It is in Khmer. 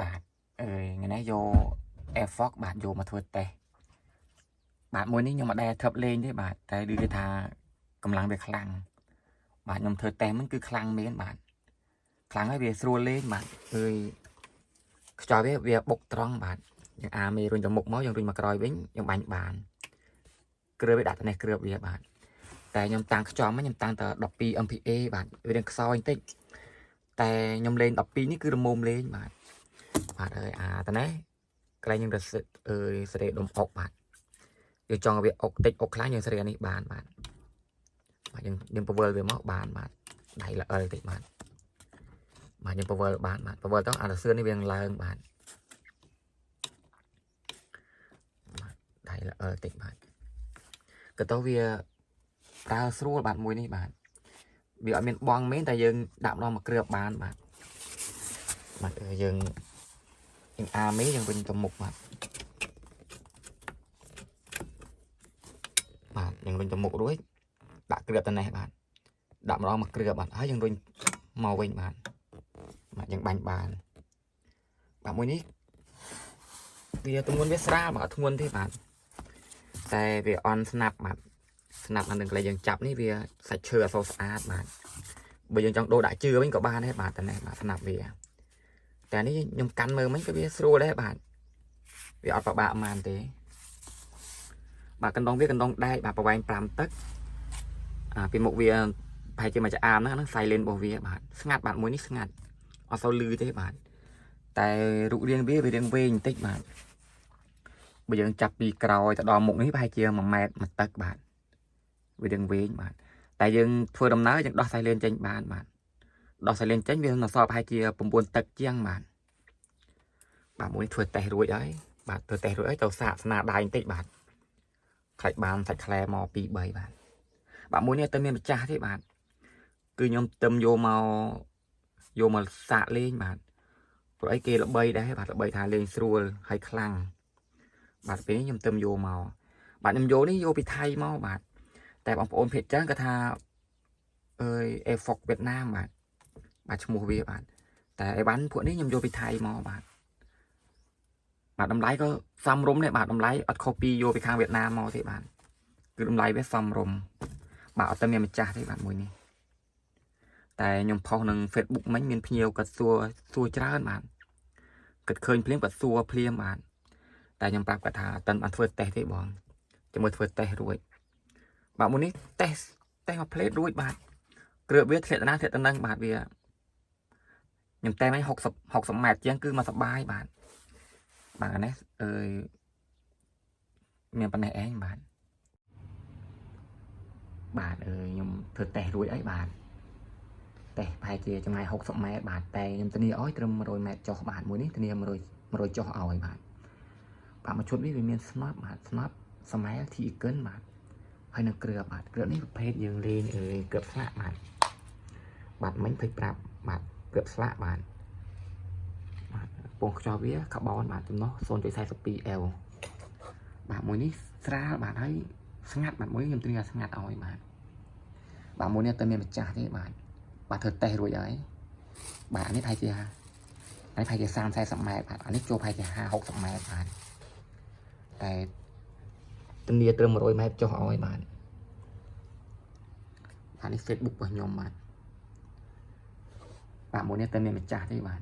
បាទអើយថ្ងៃនេះយក Air Fox បាទយកមកធ្វើតេស្តបាទមួយនេះខ្ញុំមិនដែលធ្លាប់លេងទេបាទតែឮគេថាកម្លាំងវាខ្លាំងបាទខ្ញុំធ្វើតេស្តហ្នឹងគឺខ្លាំងមែនបាទខ្លាំងហើយវាស្រួលលេងបាទអើយខ្យល់វាវាបុកត្រង់បាទយើងអាមេរុញទៅមុខមកយើងរុញមកក្រោយវិញយើងបាញ់បានគ្រឿវាដាក់ទៅនេះគ្រឿវាបាទតែខ្ញុំតាំងខ្យល់មកខ្ញុំតាំងតែ12 MPa បាទវារៀងខ្សោយបន្តិចតែខ្ញុំលេង12នេះគឺរមុំលេងបាទ បាទអើយអាតនេះកន្លែងយើងទៅសិតអើយសេរីដុំអុកបាទយើងចង់ឲ្យវាអុកតិចអុកខ្លាំងយើងសេរីអានេះបានបាទបាទយើងយើងពវល់វាមកបានបាទដៃល្អិលតិចបាទបាទយើងពវល់បានបាទពវល់ទៅអាសឿននេះវានឹងឡើងបាទបាទដៃល្អិលតិចបាទក៏ទៅវាប្រើស្រួលបាទមួយនេះបាទវាអត់មានបងមែនតែយើងដាក់ម្ដងមកគ្រឿបបានបាទបាទអើយយើង យើងអាមេយើងវិញទៅមុខបាទបាទយើងវិញទៅមុខរួចដាក់គ្រឿបទៅនេះបាទដាក់ម្ដងមកគ្រឿបបាទហើយយើងរុញមកវិញបាទបាទយើងបាញ់បានបាទមួយនេះវាទម្ងន់វាស្រាលបាទអត់ធ្ងន់ទេបាទតែវាអន់ស្នាប់បាទស្នាប់អានឹងកន្លែងយើងចាប់នេះវាសាច់ឈើអត់សូវស្អាតបាទបើយើងចង់ដូរដាក់ជឿវិញក៏បានដែរបាទតែនេះបាទស្នាប់វា តែនេះខ្ញុំកាន់មើលមិញក៏វាស្រួលដែរបាទវាអត់ប្របាក់ប៉ុន្មានទេ បាទកណ្ដុងវាកណ្ដុងដែកបាទប្រវែង5ទឹកអាពីមុខវាប្រហែលជាមួយឆ្អាមហ្នឹងហ្នឹង silent របស់វាបាទស្ងាត់បាទមួយនេះស្ងាត់អត់សូវលឺទេបាទតែរូបរាងវាវារាងវែងបន្តិចបាទបើយើងចាប់ពីក្រោយទៅដល់មុខនេះប្រហែលជា1ម៉ែត្រមួយទឹកបាទវារាងវែងបាទតែយើងធ្វើដំណើរយើងដោះ silent ចេញបានបាទ ដោះសាលេងចេញវានៅសល់ប្រហែលជា9ទឹកជាងបាទបាទមួយធ្វើតេស្តរួចហើយបាទធ្វើតេស្តរួចហើយទៅសាកស្នាដៃបន្តិចបាទខ្លាច់បានសាច់ខ្លែមក2 3បាទបាទមួយនេះទៅមានម្ចាស់ទេបាទគឺខ្ញុំទឹមយកមកយកមកសាកលេងបាទព្រោះអីគេល្បីដែរបាទល្បីថាលេងស្រួលហើយខ្លាំងបាទពេលនេះខ្ញុំទឹមយកមកបាទខ្ញុំយកនេះយកពីថៃមកបាទតែបងប្អូនភាគច្រើនគាត់ថាអើយ Airfox វៀតណាមបាទ បាទឈ្មោះវាបាទតែអីវ៉ាន់ពួកនេះខ្ញុំយកពីថៃមកបាទបាទតម្លៃក៏សមរម្យដែរបាទតម្លៃអត់ខុសពីយកពីខាងវៀតណាមមកទេបាទគឺតម្លៃវាសមរម្យបាទអត់តែមានម្ចាស់ទេបាទមួយនេះតែខ្ញុំផុសនឹង Facebook មិញមានភ្ញៀវគាត់សួរសួរច្រើនបាទគាត់ឃើញភ្លាមគាត់សួរភ្លាមបាទតែខ្ញុំប្រាប់គាត់ថាអត់ទាន់បានធ្វើតេស្តទេបងជាមួយធ្វើតេស្តរួចបាទមួយនេះតេស្តតេស្តមកផ្លេតរួចបាទគ្រឿងវាធ្លាក់ទៅណាធ្លាក់ទៅនឹងបាទវា ខ្ញុំតែមិន60 60ម៉ែត្រជាងគឺមកសបាយបាទបាទអានេះអើយមានប៉ុណ្ណេះឯងបាទបាទអើយខ្ញុំធ្វើតេស្តរួចអីបាទតេស្តប្រហែលជាចម្ងាយ60ម៉ែត្របាទតែខ្ញុំធានាឲ្យត្រឹម100ម៉ែត្រចុះបាទមួយនេះធានា100 100ចុះឲ្យបាទបាទមួយឈុតនេះវាមានស្នប់បាទស្នប់សមែលធីកិនបាទហើយនឹងគ្រឿបាទគ្រឿនេះប្រភេទយើងលេងអើយគ្រឿស្លាកបាទបាទមិញភ្លេចប្រាប់បាទ គ្រឿស្លាកបាទបាទពងខ្យល់វាកាបូនបាទចំណុះ 0.42L បាទមួយនេះស្រាលបាទហើយស្ងាត់បាទមួយខ្ញុំទិញឲ្យស្ងាត់ឲ្យបាទបាទមួយនេះទៅមានម្ចាស់ទេបាទបាទធ្វើតេស្តរួចហើយបាទអានេះប្រហែលជាអានេះប្រហែលជា30 40ម៉ែត្របាទអានេះចូលប្រហែលជា50 60ម៉ែត្របាទតែទំនាត្រឹម100ម៉ែត្រចុះឲ្យបាទអានេះ Facebook របស់ខ្ញុំបាទ បាទមួយនេះទៅមានម្ចាស់ទេបាទ